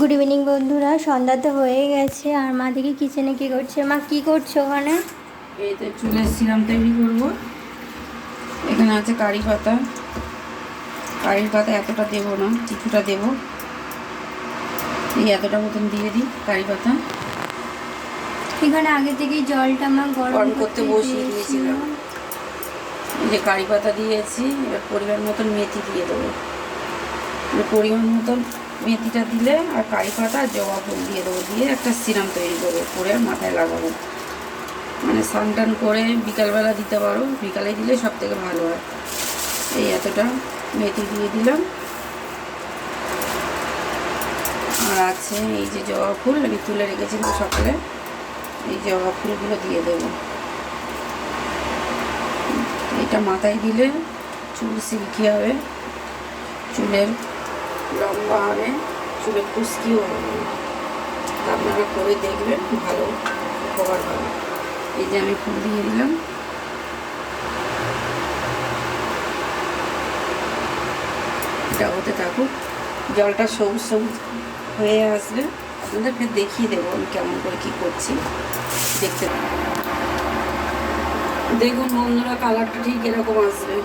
Good evening বন্ধুরা। সন্ধ্যা তো হয়ে গেছে আর মা দেখি কিচেনে কি করছে? মা কি করছ ওখানে? এই তো চুলের সিরাম তৈরি করব। এখানে আছে কারি পাতা। কারির পাতা এতটা দেবো না কিছুটা দেব। এই এতটা মতন দিয়ে দিই কারি পাতা। এখানে আগে থেকেই জলটা মা গরম করতে বসিয়ে দিয়েছিল। দিয়েছিলাম। এই যে কারি পাতা দিয়েছি এবার পরিমাণ মতন মেথি দিয়ে দেবো। এবার পরিমাণ মতন মেথিটা দিলে আর কারি পাতা, জবা ফুল দিয়ে দেবো, দিয়ে একটা সিরাম তৈরি করব করে মাথায় লাগাবো। মানে স্নান টান করে বিকালবেলা দিতে পারো, বিকালে দিলে সব থেকে ভালো হয়। এই এতটা মেথি দিয়ে দিলাম। আর আছে এই যে জবা ফুল, আমি তুলে রেখেছিলাম সকালে এই জবা ফুলগুলো দিয়ে দেবো। এটা মাথায় দিলে চুল সিল্কি হবে, চুলের লম্বা হবে চুলে খুশকিও হবে আপনারা করে দেখবেন, ভালো উপকার হবে। এই যে আমি ফুল দিয়ে দিলাম। এটা হতে থাকুক। জলটা সবুজ সবুজ হয়ে আসবে। আপনাদেরকে দেখিয়ে দেবো আমি কেমন করে কী করছি। দেখতে। দেখুন বন্ধুরা কালারটা ঠিক এরকম আসবে।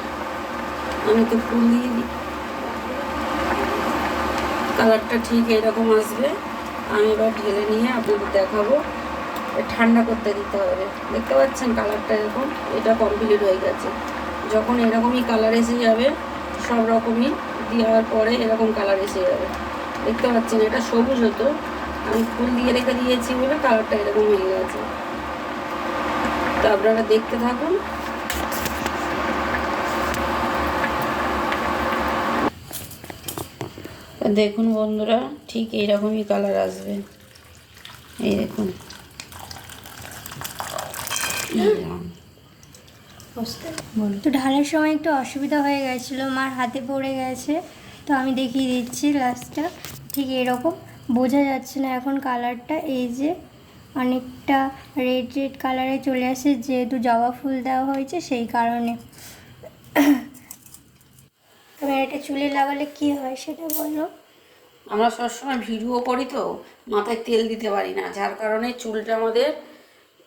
আমি তো ফুল দিয়ে দিই। কালারটা ঠিক এরকম আসবে। আমি এবার ঢেলে নিয়ে আপনাদের দেখাবো। ঠান্ডা করতে দিতে হবে। দেখতে পাচ্ছেন কালারটা এরকম? এটা কমপ্লিট হয়ে গেছে। যখন এরকমই কালার এসে যাবে, সব রকমই দেওয়ার পরে এরকম কালার এসে যাবে। দেখতে পাচ্ছেন, এটা সবুজ হতো। আমি ফুল দিয়ে রেখে দিয়েছি বলে কালারটা এরকম হয়ে গেছে। তো আপনারা দেখতে থাকুন। দেখুন বন্ধুরা, ঠিক এইরকমই কালার আসবে। এই দেখুন। তো ঢালার সময় একটু অসুবিধা হয়ে গেছিল, মার হাতে পড়ে গেছে, তো আমি দেখিয়ে দিচ্ছি লাস্টটা ঠিক এরকম, বোঝা যাচ্ছে না এখন কালারটা এই যে অনেকটা রেড রেড কালারে চলে আসে, যেহেতু জবা ফুল দেওয়া হয়েছে, সেই কারণে এটা চুলে লাগালে কি হয় সেটা বলো। আমরা সবসময় ভিডিও করি তো মাথায় তেল দিতে পারি না যার কারণে চুলটা আমাদের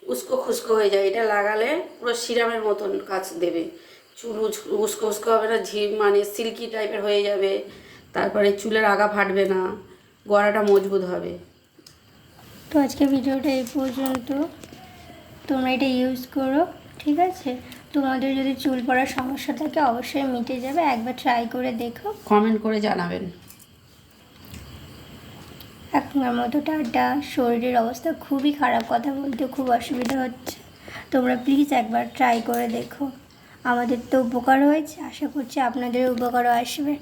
উস্কো খুস্কো হয়ে যায়। এটা লাগালে পুরো সিরামের মতন কাজ দেবে। চুল উস- উস্কো উস্কো হবে না ঝিম মানে সিল্কি টাইপের হয়ে যাবে। তারপরে চুলের আগা ফাটবে না গড়াটা মজবুত হবে। তো আজকে ভিডিওটা এই পর্যন্ত। তোমরা এটা ইউজ করো ঠিক আছে? তোমাদের যদি চুল পড়ার সমস্যা থাকে অবশ্যই মিটে যাবে। একবার ট্রাই করে দেখো। কমেন্ট করে জানাবেন। এখনকার মতো টাটা। শরীরের অবস্থা খুবই খারাপ। কথা বলতে খুব অসুবিধা হচ্ছে। তোমরা প্লিজ একবার ট্রাই করে দেখো। আমাদের তো উপকার হয়েছে। আশা করছি আপনাদের উপকারও আসবে।